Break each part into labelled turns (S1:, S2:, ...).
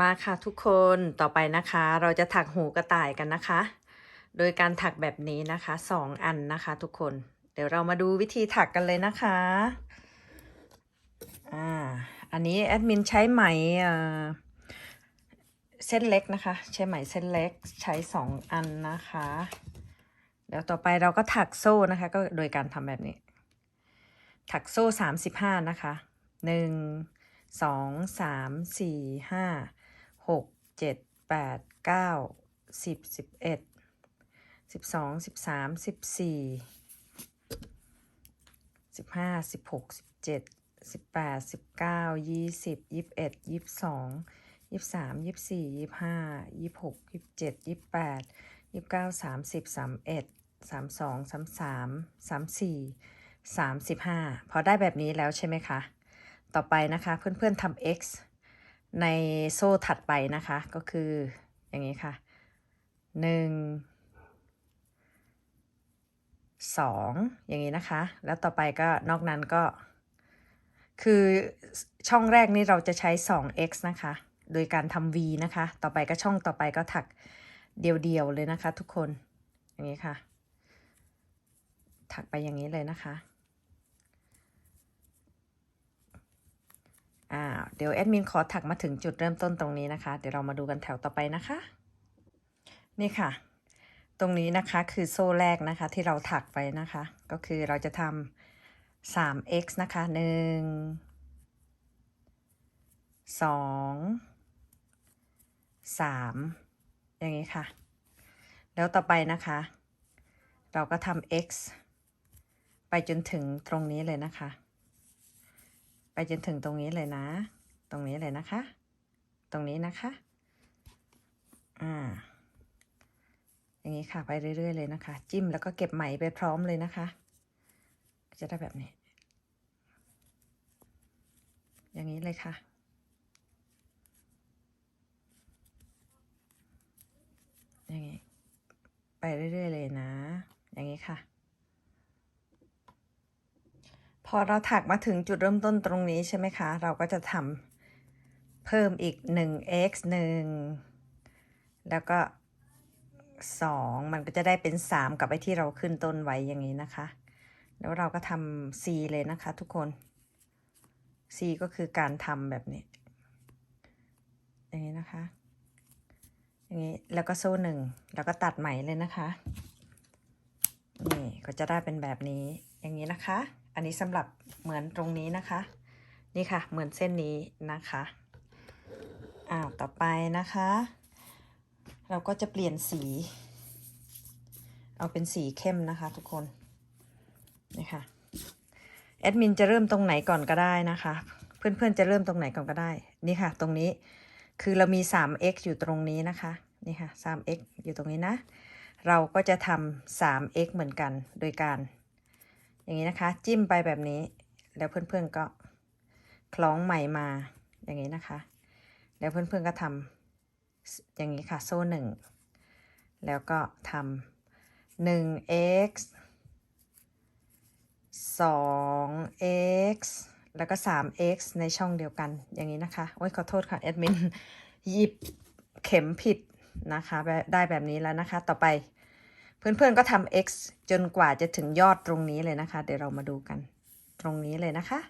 S1: มาค่ะทุกคนต่อไปนะคะ เราจะถักหูกระต่ายกันนะคะ โดยการถักแบบนี้นะคะสองอันนะคะ ทุกคน เดี๋ยวเรามาดูวิธีถักกันเลยนะคะอ่าอันนี้แอดมินใช้ไหมเส้นเล็กนะคะ ใช้ไหมเส้นเล็กใช้สองอันนะคะเดี๋ยวต่อไปเราก็ถักโซ่นะคะ ก็โดยการทำแบบนี้ ถักโซ่สามสิบห้านะคะหนึ่งสองสามสี่ห้า หกเจ็ดแปดเก้าสิบสิบเอ็ดสิบสองสิบสามสิบสี่สิบห้าสิบหกสิบเจ็ดสิบแปดสิบเก้ายี่สิบยี่สิบเอ็ดยี่สิบสองยี่สิบสามยี่สิบสี่ยี่สิบห้ายี่สิบหกยี่สิบเจ็ดยี่สิบแปดยี่สิบเก้าสามสิบสามเอ็ดสามสองสามสามสามสี่สามสิบห้าพอได้แบบนี้แล้วใช่ไหมคะ ต่อไปนะคะเพื่อนๆทำ x ในโซ่ถัดไปนะคะ ก็คืออย่างนี้ค่ะหนึ่งสองอย่างนี้นะคะ แล้วต่อไปก็นอกนั้นก็ คือช่องแรกนี่เราจะใช้ 2x นะคะ โดยการทำ v นะคะ ต่อไปก็ช่องต่อไปก็ถักเดียวๆเลยนะคะทุกคน อย่างนี้ค่ะ ถักไปอย่างนี้เลยนะคะ อ่า เดี๋ยวแอดมินขอถักมาถึงจุดเริ่มต้นตรงนี้นะคะ เดี๋ยวเรามาดูกันแถวต่อไปนะคะ นี่ค่ะ ตรงนี้นะคะคือโซ่แรกนะคะที่เราถักไปนะคะ ก็คือเราจะทำ 3x นะคะหนึ่งสองสามอย่างนี้ค่ะ แล้วต่อไปนะคะ เราก็ทำ x ไปจนถึงตรงนี้เลยนะคะ ไปจนถึงตรงนี้เลยนะ ตรงนี้เลยนะคะ ตรงนี้นะคะ อ่า อย่างนี้ค่ะไปเรื่อย ๆ เลยนะคะ จิ้มแล้วก็เก็บไหมไปพร้อมเลยนะคะ จะได้แบบนี้ อย่างนี้เลยค่ะอย่างนี้ไปเรื่อย ๆ เลยนะ อย่างนี้ค่ะ พอเราถักมาถึงจุดเริ่มต้นตรงนี้ใช่ไหมคะ เราก็จะทำ เพิ่มอีก 1x 1 แล้วก็ 2 มันก็จะได้เป็น 3 กับไอ้ที่เราขึ้นต้นไว้อย่างนี้นะคะ แล้วเราก็ทำ C เลยนะคะทุกคน C ก็คือการทำแบบนี้ อย่างนี้นะคะ อย่างนี้ แล้วก็โซ่หนึ่งแล้วก็ตัดไหมเลยนะคะ นี่ก็จะได้เป็นแบบนี้ อย่างนี้นะคะ อันนี้สำหรับเหมือนตรงนี้นะคะ นี่ค่ะ เหมือนเส้นนี้นะคะ อ้าวต่อไปนะคะ เราก็จะเปลี่ยนสี เอาเป็นสีเข้มนะคะทุกคนนี่ค่ะแอดมินจะเริ่มตรงไหนก่อนก็ได้นะคะ เพื่อนๆจะเริ่มตรงไหนก่อนก็ได้ นี่ค่ะ ตรงนี้คือเรามี 3x อยู่ตรงนี้นะคะ นี่ค่ะ 3x อยู่ตรงนี้นะ เราก็จะทำ 3x เหมือนกันโดยการ อย่างนี้นะคะ จิ้มไปแบบนี้ แล้วเพื่อนๆก็คล้องไหมมาอย่างนี้นะคะ แล้วเพื่อนๆก็ทำอย่างนี้ค่ะ โซ่หนึ่ง แล้วก็ทำหนึ่ง x สอง x แล้วก็ 3x ในช่องเดียวกันอย่างนี้นะคะ โอ้ยขอโทษค่ะแอดมินหยิบเข็มผิดนะคะ ได้แบบนี้แล้วนะคะ ต่อไปเพื่อนๆก็ทำ x จนกว่าจะถึงยอดตรงนี้เลยนะคะ เดี๋ยวเรามาดูกันตรงนี้เลยนะคะ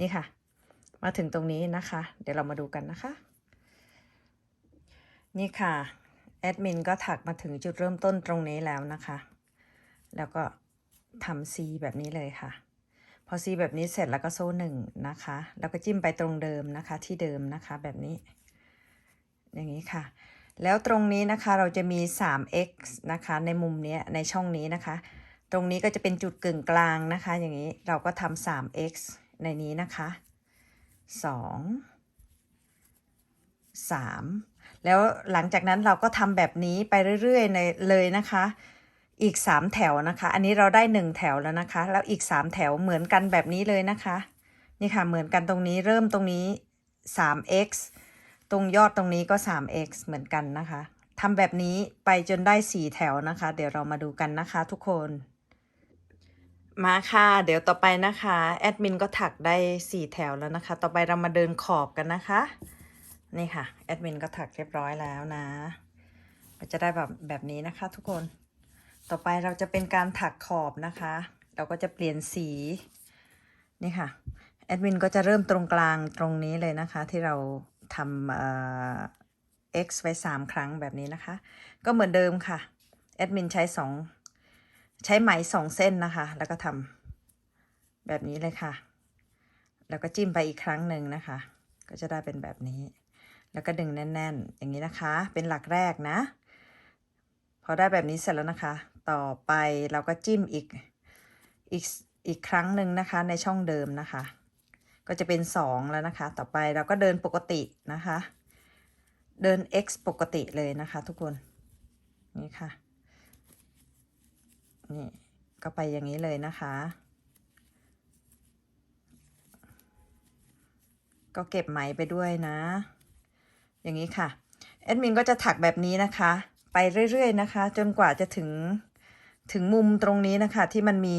S1: นี่ค่ะ มาถึงตรงนี้นะคะ เดี๋ยวเรามาดูกันนะคะ นี่ค่ะ แอดมินก็ถักมาถึงจุดเริ่มต้นตรงนี้แล้วนะคะ แล้วก็ทำ C แบบนี้เลยค่ะ พอ C แบบนี้เสร็จแล้วก็โซ่หนึ่งนะคะ แล้วก็จิ้มไปตรงเดิมนะคะ ที่เดิมนะคะแบบนี้ อย่างนี้ค่ะ แล้วตรงนี้นะคะเราจะมี 3x นะคะ ในมุมนี้ในช่องนี้นะคะ ตรงนี้ก็จะเป็นจุดกึ่งกลางนะคะ อย่างนี้เราก็ทำ 3x ในนี้นะคะ 2 3 แล้วหลังจากนั้นเราก็ทำแบบนี้ไปเรื่อยๆในเลยนะคะ อีก 3 แถวนะคะ อันนี้เราได้ 1 แถวแล้วนะคะ แล้วอีก 3 แถวเหมือนกันแบบนี้เลยนะคะ นี่ค่ะเหมือนกันตรงนี้เริ่มตรงนี้ 3x ตรงยอดตรงนี้ก็ 3x เหมือนกันนะคะทำแบบนี้ไปจนได้ 4 แถวนะคะ เดี๋ยวเรามาดูกันนะคะทุกคน มาค่ะ เดี๋ยวต่อไปนะคะ แอดมินก็ถักได้ 4 แถวแล้วนะคะ ต่อไปเรามาเดินขอบกันนะคะ นี่ค่ะแอดมินก็ถักเรียบร้อยแล้วนะก็จะได้แบบแบบนี้นะคะ ทุกคน ต่อไปเราจะเป็นการถักขอบนะคะ เราก็จะเปลี่ยนสี นี่ค่ะแอดมินก็จะเริ่มตรงกลางตรงนี้เลยนะคะ ที่เราทำเอ่อ x ไว้ 3 ครั้งแบบนี้นะคะ ก็เหมือนเดิมค่ะแอดมินใช้2ใช้ไหม2เส้นนะคะ แล้วก็ทำแบบนี้เลยค่ะ แล้วก็จิ้มไปอีกครั้งหนึ่งนะคะ ก็จะได้เป็นแบบนี้ แล้วก็ดึงแน่น ๆ อย่างนี้นะคะ เป็นหลักแรกนะ พอได้แบบนี้เสร็จแล้วนะคะ ต่อไปเราก็จิ้มอีกอีกอีกครั้งหนึ่งนะคะในช่องเดิมนะคะ ก็จะเป็น 2 แล้วนะคะ ต่อไปเราก็เดินปกตินะคะ เดิน x ปกติเลยนะคะ ทุกคน นี่ค่ะ นี่ก็ไปอย่างนี้เลยนะคะ ก็เก็บไหมไปด้วยนะ อย่างนี้ค่ะแอดมินก็จะถักแบบนี้นะคะ ไปเรื่อยๆนะคะ จนกว่าจะถึงถึงมุมตรงนี้นะคะที่มันมี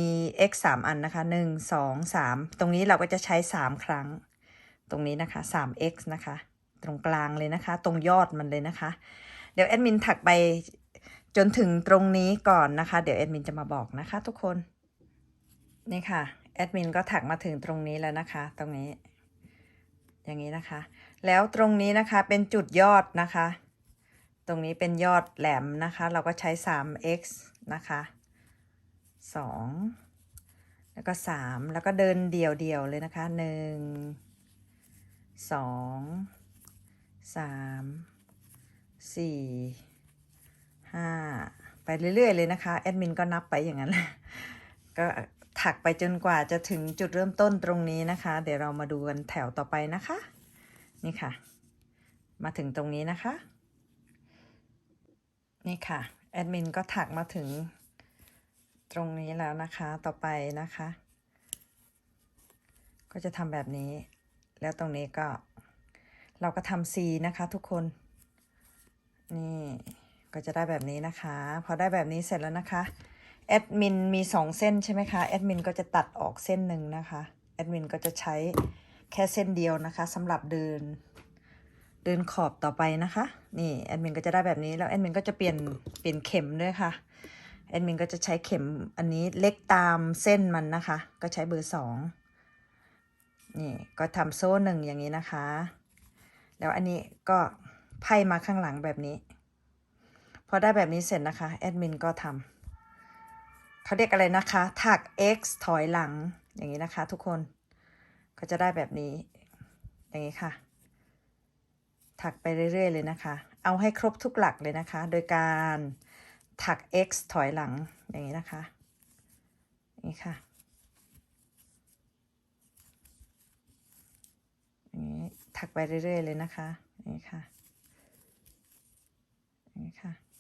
S1: x 3 อันนะคะ 1 2 3 ตรงนี้เราก็จะใช้ 3 ครั้ง ตรงนี้นะคะ 3x นะคะ ตรงกลางเลยนะคะ ตรงยอดมันเลยนะคะ เดี๋ยวแอดมินถักไปจนถึงตรงนี้ก่อนนะคะ เดี๋ยวแอดมินจะมาบอกนะคะ ทุกคน นี่ค่ะแอดมินก็ถักมาถึงตรงนี้แล้วนะคะ ตรงนี้ อย่างนี้นะคะ แล้วตรงนี้นะคะเป็นจุดยอดนะคะ ตรงนี้เป็นยอดแหลมนะคะ เราก็ใช้ 3x นะคะ2 แล้วก็ 3 แล้วก็เดินเดี่ยวๆเลยนะคะ 1 2 3 4 5 ไปเรื่อย ๆ เลยนะคะ แอดมินก็นับไปอย่างนั้นแหละก็ ถักไปจนกว่าจะถึงจุดเริ่มต้นตรงนี้นะคะ เดี๋ยวเรามาดูกันแถวต่อไปนะคะ นี่ค่ะ มาถึงตรงนี้นะคะ นี่ค่ะแอดมินก็ถักมาถึงตรงนี้แล้วนะคะต่อไปนะคะ ก็จะทำแบบนี้ แล้วตรงนี้ก็เราก็ทำ C นะคะทุกคน นี่ก็จะได้แบบนี้นะคะ พอได้แบบนี้เสร็จแล้วนะคะ แอดมินมีสองเส้นใช่ไหมคะแอดมินก็จะตัดออกเส้นหนึ่งนะคะแอดมินก็จะใช้แค่เส้นเดียวนะคะสำหรับเดิน เดินขอบต่อไปนะคะ นี่แอดมินก็จะได้แบบนี้แล้วแอดมินก็จะเปลี่ยนเปลี่ยนเข็มด้วยค่ะแอดมินก็จะใช้เข็มอันนี้เล็กตามเส้นมันนะคะ ก็ใช้เบอร์สองนี่ก็ทำโซ่หนึ่งอย่างนี้นะคะ แล้วอันนี้ก็ไพ่มาข้างหลังแบบนี้ พอได้แบบนี้เสร็จนะคะแอดมินก็ทำ เขาเรียกอะไรนะคะถัก x ถอยหลังอย่างนี้นะคะทุกคนก็จะได้แบบนี้ อย่างนี้ค่ะ ถักไปเรื่อย ๆ เลยนะคะ เอาให้ครบทุกหลักเลยนะคะ โดยการถัก x ถอยหลังอย่างนี้นะคะอย่างนี้ค่ะอย่างนี้ถักไปเรื่อย ๆ เลยนะคะอย่างนี้ค่ะอย่างนี้ค่ะ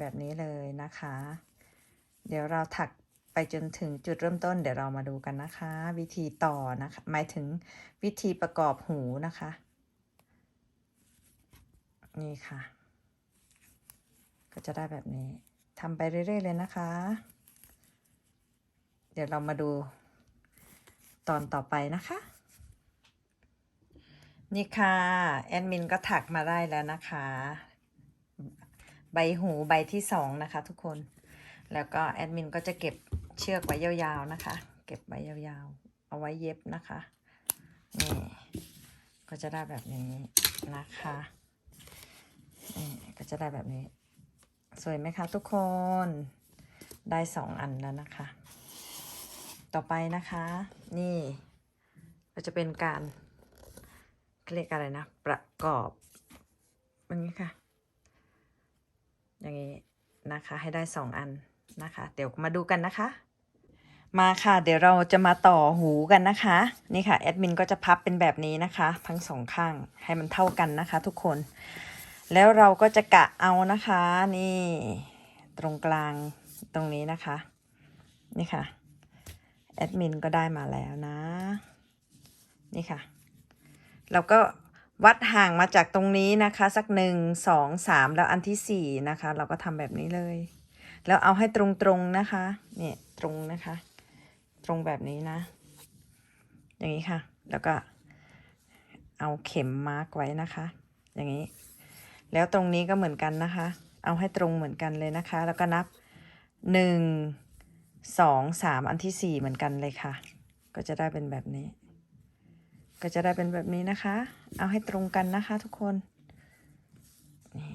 S1: แบบนี้เลยนะคะ เดี๋ยวเราถักไปจนถึงจุดเริ่มต้นเดี๋ยวเรามาดูกันนะคะ วิธีต่อนะคะ หมายถึงวิธีประกอบหูนะคะ นี่ค่ะ ก็จะได้แบบนี้ทำไปเรื่อย ๆ เลยนะคะ เดี๋ยวเรามาดูตอนต่อไปนะคะ นี่ค่ะ แอดมินก็ถักมาได้แล้วนะคะ ใบหูใบที่สองนะคะ ทุกคน แล้วก็แอดมินก็จะเก็บเชือกไว้ยาวๆนะคะ เก็บไว้ยาวๆ เอาไว้เย็บนะคะ นี่ ก็จะได้แบบนี้นะคะนี่ก็จะได้แบบนี้ สวยไหมคะทุกคน ได้สองอันแล้วนะคะ ต่อไปนะคะ นี่ ก็จะเป็นการเรียกอะไรนะ ประกอบอย่างนี้ค่ะ อย่างนี้นะคะให้ได้สองอันนะคะ เดี๋ยวมาดูกันนะคะ มาค่ะ เดี๋ยวเราจะมาต่อหูกันนะคะ นี่ค่ะแอดมินก็จะพับเป็นแบบนี้นะคะ ทั้งสองข้างให้มันเท่ากันนะคะ ทุกคน แล้วเราก็จะกะเอานะคะ นี่ตรงกลางตรงนี้นะคะ นี่ค่ะแอดมินก็ได้มาแล้วนะ นี่ค่ะ เราก็ วัดห่างมาจากตรงนี้นะคะ สักหนึ่งสองสามแล้วอันที่สี่นะคะ เราก็ทำแบบนี้เลย แล้วเอาให้ตรงๆนะคะ เนี่ยตรงนะคะ ตรงแบบนี้นะ อย่างนี้ค่ะ แล้วก็เอาเข็มมาร์กไว้นะคะ อย่างนี้ แล้วตรงนี้ก็เหมือนกันนะคะ เอาให้ตรงเหมือนกันเลยนะคะ แล้วก็นับหนึ่งสองสามอันที่สี่เหมือนกันเลยค่ะ ก็จะได้เป็นแบบนี้ ก็จะได้เป็นแบบนี้นะคะ เอาให้ตรงกันนะคะทุกคน นี่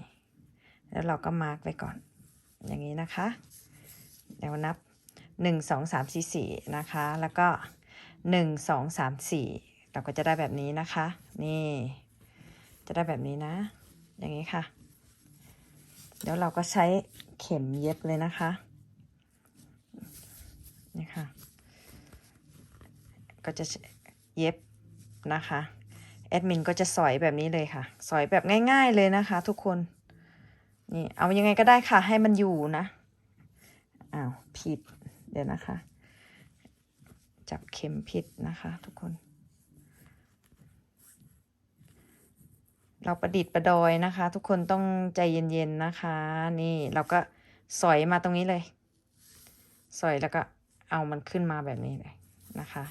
S1: แล้วเราก็มาร์กไว้ก่อน อย่างนี้นะคะ เดี๋ยวนับหนึ่งสองสามสี่นะคะ แล้วก็หนึ่งสองสามสี่เราก็จะได้แบบนี้นะคะ นี่ จะได้แบบนี้นะ อย่างนี้ค่ะ เดี๋ยวเราก็ใช้เข็มเย็บเลยนะคะ นี่ค่ะ ก็จะเย็บ นะคะแอดมินก็จะสอยแบบนี้เลยค่ะ สอยแบบง่าย ๆเลยนะคะ ทุกคน นี่เอายังไงก็ได้ค่ะ ให้มันอยู่นะ อ้าวผิดเดี๋ยวนะคะ จับเข็มผิดนะคะ ทุกคน เราประดิษฐ์ประดอยนะคะ ทุกคนต้องใจเย็นๆนะคะ นี่เราก็สอยมาตรงนี้เลย สอยแล้วก็เอามันขึ้นมาแบบนี้เลยนะคะ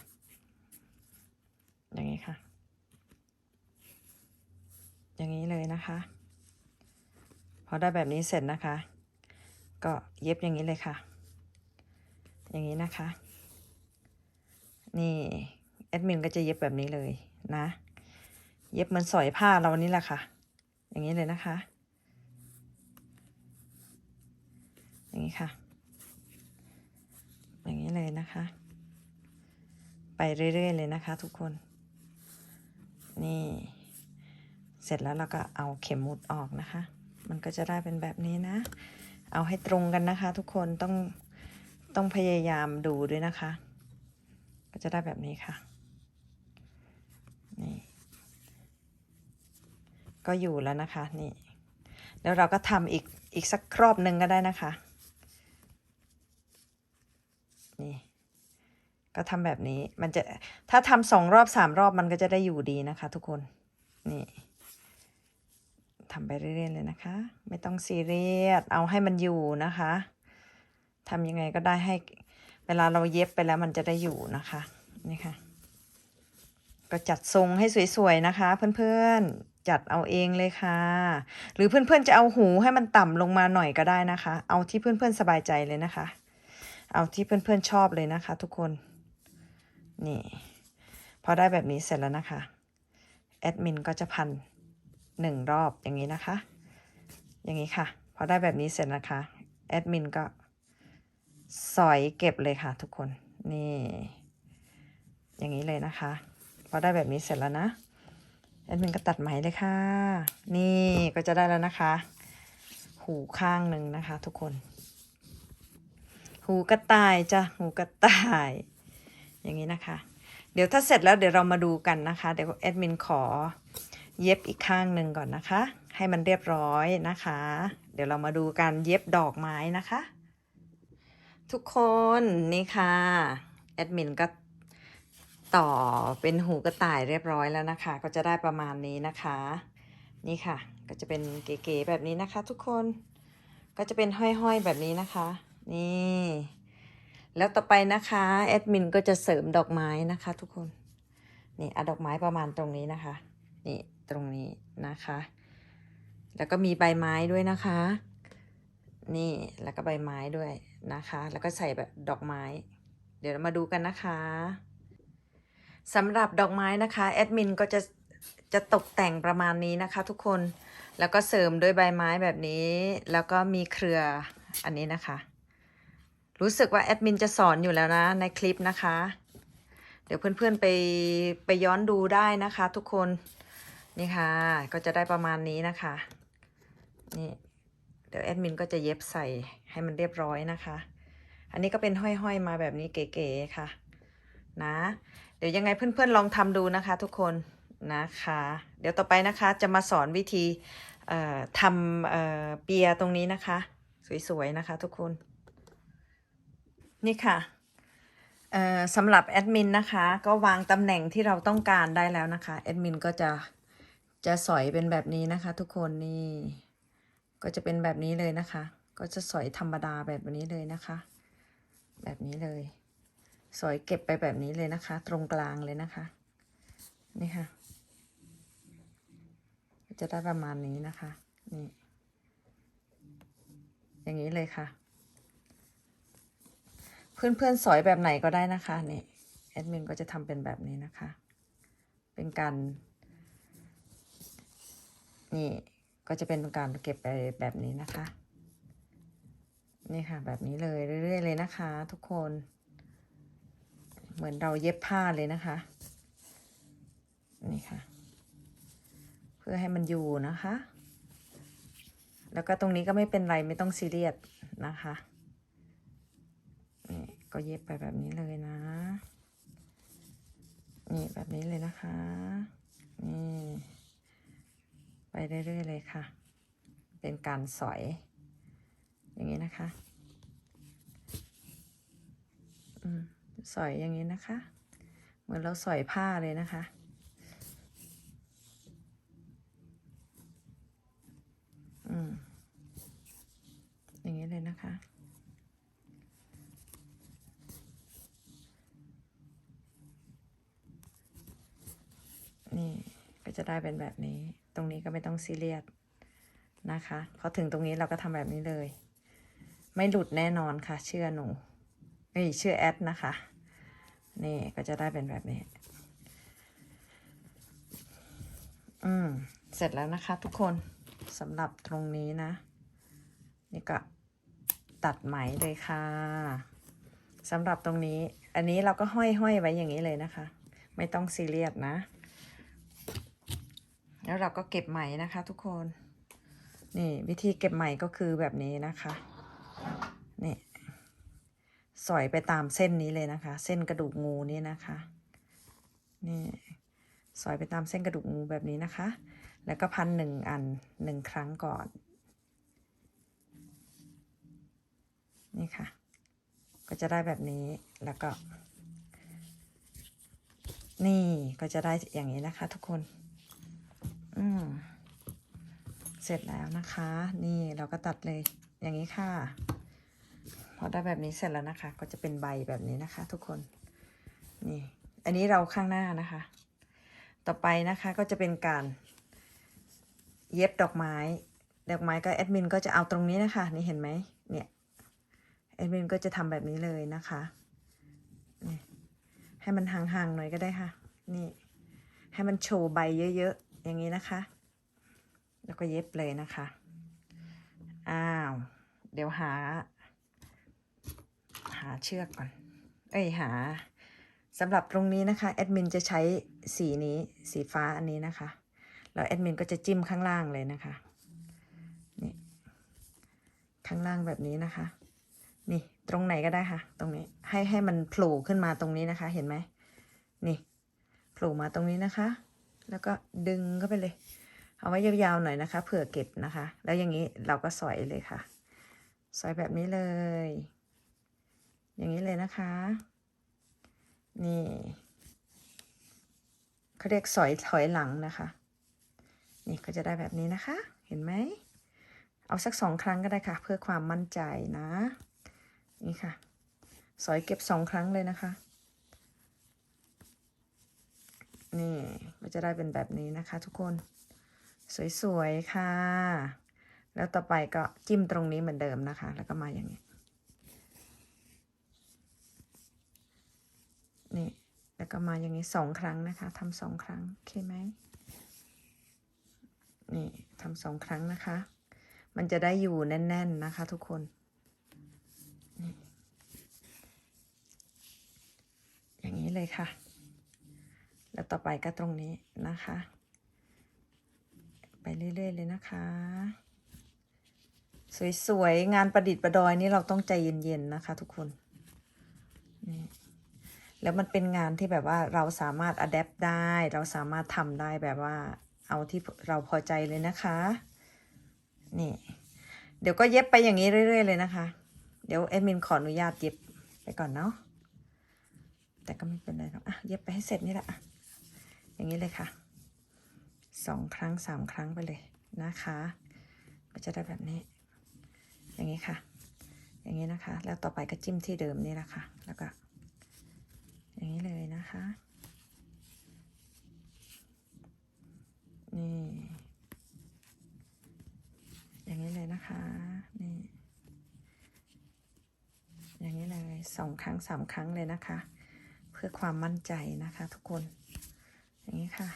S1: อย่างนี้ค่ะ อย่างนี้เลยนะคะ พอได้แบบนี้เสร็จนะคะ ก็เย็บอย่างนี้เลยค่ะ อย่างนี้นะคะ นี่แอดมินก็จะเย็บแบบนี้เลยนะ เย็บเหมือนสอยผ้าเรานี่แหละค่ะ อย่างนี้เลยนะคะ อย่างนี้ค่ะ อย่างนี้เลยนะคะ ไปเรื่อยๆเลยนะคะทุกคน นี่ เสร็จแล้วเราก็เอาเข็มมุดออกนะคะ มันก็จะได้เป็นแบบนี้นะ เอาให้ตรงกันนะคะ ทุกคนต้องต้องพยายามดูด้วยนะคะ ก็จะได้แบบนี้ค่ะ นี่ ก็อยู่แล้วนะคะนี่ แล้วเราก็ทำอีกอีกสักครอบหนึ่งก็ได้นะคะ นี่ ก็ทำแบบนี้ มันจะถ้าทำสองรอบสามรอบมันก็จะได้อยู่ดีนะคะ ทุกคน นี่ ทำไปเรื่อยๆเลยนะคะ ไม่ต้องซีเรียสเอาให้มันอยู่นะคะทำยังไงก็ได้ให้เวลาเราเย็บไปแล้วมันจะได้อยู่นะคะนี่ค่ะ ก็จัดทรงให้สวยๆนะคะ เพื่อนๆจัดเอาเองเลยค่ะ หรือเพื่อนๆจะเอาหูให้มันต่ำลงมาหน่อยก็ได้นะคะ เอาที่เพื่อนๆสบายใจเลยนะคะ เอาที่เพื่อนๆชอบเลยนะคะ ทุกคนนี่พอได้แบบนี้เสร็จแล้วนะคะแอดมินก็จะพัน หนึ่งรอบอย่างนี้นะคะ อย่างนี้ค่ะ พอได้แบบนี้เสร็จนะคะ แอดมินก็สอยเก็บเลยค่ะทุกคน นี่ อย่างนี้เลยนะคะ พอได้แบบนี้เสร็จแล้วนะ แอดมินก็ตัดไหมเลยค่ะ นี่ก็จะได้แล้วนะคะ หูข้างหนึ่งนะคะ ทุกคน หูกระต่ายจ้ะ หูกระต่าย อย่างนี้นะคะ เดี๋ยวถ้าเสร็จแล้วเดี๋ยวเรามาดูกันนะคะ เดี๋ยวแอดมินขอ เย็บอีกข้างหนึ่งก่อนนะคะ ให้มันเรียบร้อยนะคะ เดี๋ยวเรามาดูการเย็บดอกไม้นะคะ ทุกคนนี่ค่ะแอดมินก็ต่อเป็นหูกระต่ายเรียบร้อยแล้วนะคะ ก็จะได้ประมาณนี้นะคะ นี่ค่ะ ก็จะเป็นเก๋ๆแบบนี้นะคะ ทุกคนก็จะเป็นห้อยๆแบบนี้นะคะ นี่ แล้วต่อไปนะคะแอดมินก็จะเสริมดอกไม้นะคะ ทุกคนนี่เอาดอกไม้ประมาณตรงนี้นะคะ นี่ ตรงนี้นะคะ แล้วก็มีใบไม้ด้วยนะคะ นี่แล้วก็ใบไม้ด้วยนะคะ แล้วก็ใส่แบบดอกไม้ เดี๋ยวเรามาดูกันนะคะสำหรับดอกไม้นะคะแอดมินก็จะจะตกแต่งประมาณนี้นะคะ ทุกคนแล้วก็เสริมด้วยใบไม้แบบนี้ แล้วก็มีเครืออันนี้นะคะ รู้สึกว่าแอดมินจะสอนอยู่แล้วนะในคลิปนะคะ เดี๋ยวเพื่อนๆไปไปย้อนดูได้นะคะ ทุกคน นี่ค่ะ ก็จะได้ประมาณนี้นะคะ นี่ เดี๋ยวแอดมินก็จะเย็บใส่ให้มันเรียบร้อยนะคะ อันนี้ก็เป็นห้อยๆมาแบบนี้เก๋ๆค่ะ นะ เดี๋ยวยังไงเพื่อนๆลองทำดูนะคะทุกคนนะคะ เดี๋ยวต่อไปนะคะจะมาสอนวิธีทำเเปียตรงนี้นะคะ สวยๆนะคะทุกคน นี่ค่ะสำหรับแอดมินนะคะ ก็วางตำแหน่งที่เราต้องการได้แล้วนะคะแอดมินก็จะ จะสอยเป็นแบบนี้นะคะ ทุกคนนี่ ก็จะเป็นแบบนี้เลยนะคะ ก็จะสอยธรรมดาแบบนี้เลยนะคะ แบบนี้เลย สอยเก็บไปแบบนี้เลยนะคะ ตรงกลางเลยนะคะ นี่ค่ะ จะได้ประมาณนี้นะคะ นี่ อย่างนี้เลยค่ะ เพื่อนๆสอยแบบไหนก็ได้นะคะนี่แอดมินก็จะทำเป็นแบบนี้นะคะ เป็นการ นี่ก็จะเป็นการเก็บไปแบบนี้นะคะ นี่ค่ะแบบนี้เลยเรื่อยๆเลยนะคะ ทุกคน เหมือนเราเย็บผ้าเลยนะคะ นี่ค่ะ เพื่อให้มันอยู่นะคะ แล้วก็ตรงนี้ก็ไม่เป็นไรไม่ต้องซีเรียสนะคะนี่ก็เย็บไปแบบนี้เลยนะ นี่แบบนี้เลยนะคะนี่ ไปเรื่อยๆเลยค่ะ เป็นการสอย อย่างนี้นะคะอสอยอย่างนี้นะคะ เหมือนเราสอยผ้าเลยนะคะ อืม อย่างนี้เลยนะคะ นี่ก็จะได้เป็นแบบนี้ ตรงนี้ก็ไม่ต้องซีเรียสนะคะพอถึงตรงนี้เราก็ทำแบบนี้เลย ไม่หลุดแน่นอนค่ะ เชื่อหนูเอ้เชื่อแอดนะคะ นี่ก็จะได้เป็นแบบนี้ อืม เสร็จแล้วนะคะทุกคนสำหรับตรงนี้นะ นี่ก็ตัดไหมเลยค่ะสำหรับตรงนี้ อันนี้เราก็ห้อยห้อยๆไว้อย่างนี้เลยนะคะ ไม่ต้องซีเรียสนะ แล้วเราก็เก็บไหมนะคะทุกคน นี่วิธีเก็บไหมก็คือแบบนี้นะคะ นี่สอยไปตามเส้นนี้เลยนะคะ เส้นกระดูกงูนี่นะคะ นี่สอยไปตามเส้นกระดูกงูแบบนี้นะคะ แล้วก็พันหนึ่งอันหนึ่งครั้งก่อน นี่ค่ะ ก็จะได้แบบนี้ แล้วก็ นี่ก็จะได้อย่างนี้นะคะทุกคน อืมเสร็จแล้วนะคะ นี่เราก็ตัดเลยอย่างนี้ค่ะ พอได้แบบนี้เสร็จแล้วนะคะ ก็จะเป็นใบแบบนี้นะคะ ทุกคน นี่ อันนี้เราข้างหน้านะคะ ต่อไปนะคะก็จะเป็นการ เย็บดอกไม้ ดอกไม้ก็แอดมินก็จะเอาตรงนี้นะคะ นี่เห็นไหมเนี่ย แอดมินก็จะทำแบบนี้เลยนะคะนี่ให้มันห่างๆหน่อยก็ได้ค่ะ นี่ ให้มันโชว์ใบเยอะๆ อย่างนี้นะคะ แล้วก็เย็บเลยนะคะ อ้าว เดี๋ยวหา หาเชือกก่อน เอ้ยหาสำหรับตรงนี้นะคะแอดมินจะใช้สีนี้สีฟ้าอันนี้นะคะ แล้วแอดมินก็จะจิ้มข้างล่างเลยนะคะนี่ข้างล่างแบบนี้นะคะ นี่ตรงไหนก็ได้ค่ะ ตรงนี้ให้ให้มันโผล่ขึ้นมาตรงนี้นะคะ เห็นไหมนี่โผล่มาตรงนี้นะคะ แล้วก็ดึงเข้าไปเลย เอาไว้ยาวๆหน่อยนะคะ เผื่อเก็บนะคะ แล้วอย่างนี้เราก็สอยเลยค่ะ สอยแบบนี้เลย อย่างนี้เลยนะคะ นี่เขาเรียกสอยถอยหลังนะคะ นี่ก็จะได้แบบนี้นะคะ เห็นไหม เอาสักสองครั้งก็ได้ค่ะ เพื่อความมั่นใจนะ นี่ค่ะ สอยเก็บสองครั้งเลยนะคะ นี่ก็จะได้เป็นแบบนี้นะคะ ทุกคน สวยๆค่ะ แล้วต่อไปก็จิ้มตรงนี้เหมือนเดิมนะคะ แล้วก็มาอย่างนี้ นี่ แล้วก็มาอย่างนี้สองครั้งนะคะทำสองครั้งโอเคไหมนี่ทำสองครั้งนะคะ มันจะได้อยู่แน่น ๆนะคะ ทุกคนอย่างนี้เลยค่ะ แล้วต่อไปก็ตรงนี้นะคะ ไปเรื่อยๆเลยนะคะ สวยๆ งานประดิษฐ์ประดอยนี่เราต้องใจเย็นๆนะคะทุกคนนี่แล้วมันเป็นงานที่แบบว่าเราสามารถอัดแอปได้ เราสามารถทำได้แบบว่าเอาที่เราพอใจเลยนะคะ นี่ เดี๋ยวก็เย็บไปอย่างนี้เรื่อย ๆ เลยนะคะ เดี๋ยวแอดมินขออนุญาตเย็บไปก่อนเนาะแต่ก็ไม่เป็นไรหรอกอะเย็บไปให้เสร็จนี่แหละ อย่างนี้เลยค่ะสองครั้งสามครั้งไปเลยนะคะ ก็จะได้แบบนี้ อย่างนี้ค่ะ อย่างนี้นะคะ แล้วต่อไปก็จิ้มที่เดิมนี่แหละค่ะ แล้วก็ อย่างนี้เลยนะคะ นี่ อย่างนี้เลยนะคะ นี่ อย่างนี้เลยสองครั้งสามครั้งเลยนะคะ เพื่อความมั่นใจนะคะทุกคน อย่างนี้ค่ะ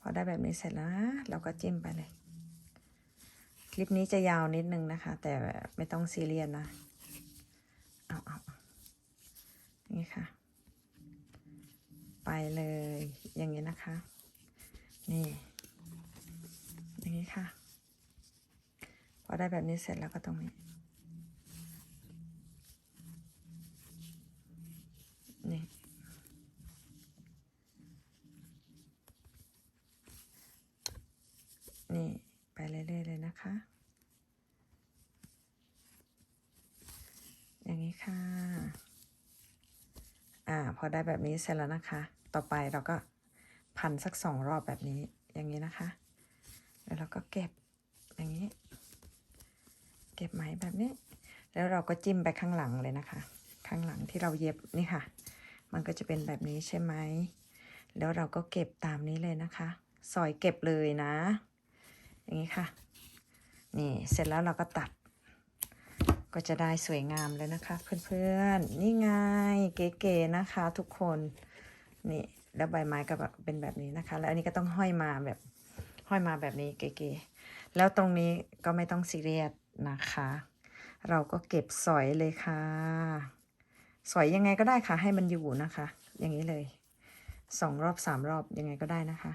S1: พอได้แบบนี้เสร็จแล้วนะเราก็จิ้มไปเลย คลิปนี้จะยาวนิดนึงนะคะ แต่ไม่ต้องซีเรียสนะเอาเอาอย่างนี้ค่ะ ไปเลยอย่างนี้นะคะ นี่ อย่างนี้ค่ะ พอได้แบบนี้เสร็จแล้วก็ตรงนี้ นี่ไปเรื่อยๆเลยนะคะ อย่างนี้ค่ะ อ่า พอ ได้แบบนี้เสร็จแล้วนะคะ ต่อไปเราก็พันสักสองรอบแบบนี้อย่างนี้นะคะ แล้วเราก็เก็บอย่างนี้ เก็บไหมแบบนี้ แล้วเราก็จิ้มไปข้างหลังเลยนะคะ ข้างหลังที่เราเย็บนี่ค่ะ มันก็จะเป็นแบบนี้ใช่ไหม แล้วเราก็เก็บตามนี้เลยนะคะ สอยเก็บเลยนะ อย่างนี้ค่ะ นี่เสร็จแล้วเราก็ตัด ก็จะได้สวยงามเลยนะคะ เพื่อนๆ นี่ไงเก๋ๆนะคะ ทุกคนนี่แล้วใบไม้ก็แบบเป็นแบบนี้นะคะ แล้วอันนี้ก็ต้องห้อยมาแบบห้อยมาแบบนี้เก๋ๆแล้วตรงนี้ก็ไม่ต้องซีเรียสนะคะ เราก็เก็บสอยเลยค่ะ สอยยังไงก็ได้ค่ะ ให้มันอยู่นะคะ อย่างนี้เลยสองรอบสามรอบยังไงก็ได้นะคะ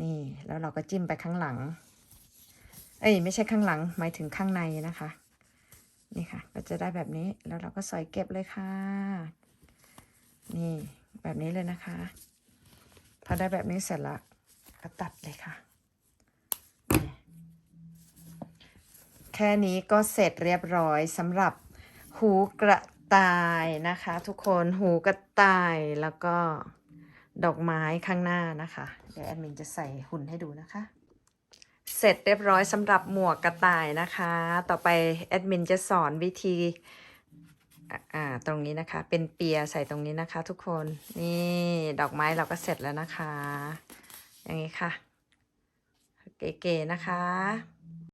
S1: นี่แล้วเราก็จิ้มไปข้างหลัง เอ้ยไม่ใช่ข้างหลังหมายถึงข้างในนะคะ นี่ค่ะ ก็จะได้แบบนี้แล้วเราก็สอยเก็บเลยค่ะ นี่แบบนี้เลยนะคะ พอได้แบบนี้เสร็จแล้วก็ตัดเลยค่ะ แค่นี้ก็เสร็จเรียบร้อยสำหรับหูกระต่ายนะคะ ทุกคนหูกระต่ายแล้วก็ดอกไม้ข้างหน้านะคะ เดี๋ยวแอดมินจะใส่หุ่นให้ดูนะคะ เสร็จเรียบร้อยสำหรับหมวกกระต่ายนะคะ ต่อไปแอดมินจะสอนวิธีอ่าตรงนี้นะคะ เป็นเปียใส่ตรงนี้นะคะ ทุกคนนี่ดอกไม้เราก็เสร็จแล้วนะคะ อย่างนี้ค่ะ เก๋ๆนะคะ